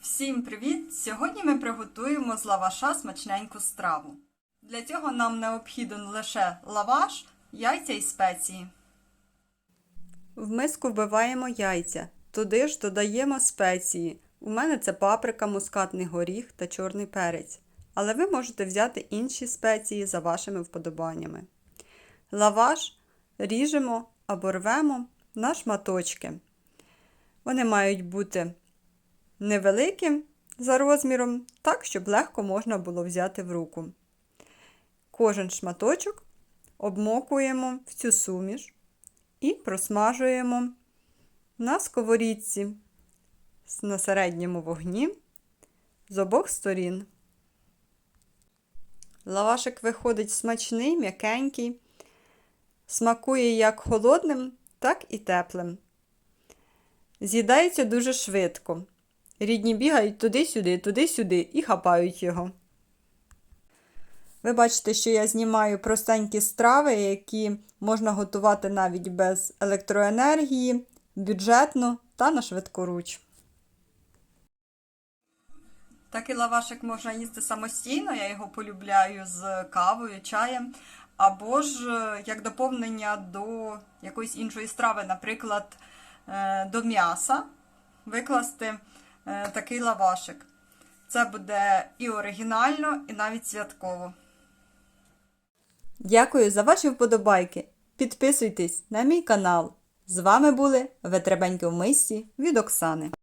Всім привіт! Сьогодні ми приготуємо з лаваша смачненьку страву. Для цього нам необхіден лише лаваш, яйця і спеції. В миску вбиваємо яйця, туди ж додаємо спеції. У мене це паприка, мускатний горіх та чорний перець. Але ви можете взяти інші спеції за вашими вподобаннями. Лаваш ріжемо або рвемо на шматочки. Вони мають бути невеликим за розміром, так, щоб легко можна було взяти в руку. Кожен шматочок обмокуємо в цю суміш і просмажуємо на сковорідці на середньому вогні з обох сторін. Лавашик виходить смачний, м'якенький, смакує як холодним, так і теплим. З'їдається дуже швидко. Рідні бігають туди-сюди, туди-сюди і хапають його. Ви бачите, що я знімаю простенькі страви, які можна готувати навіть без електроенергії, бюджетно та на швидкоруч. Такий лавашик можна їсти самостійно, я його полюбляю з кавою, чаєм, або ж е, як доповнення до якоїсь іншої страви, наприклад, е, до м'яса викласти такий лавашик. Це буде і оригінально, і навіть святково. Дякую за ваші вподобайки. Підписуйтесь на мій канал. З вами були Ветребеньки в мисті від Оксани.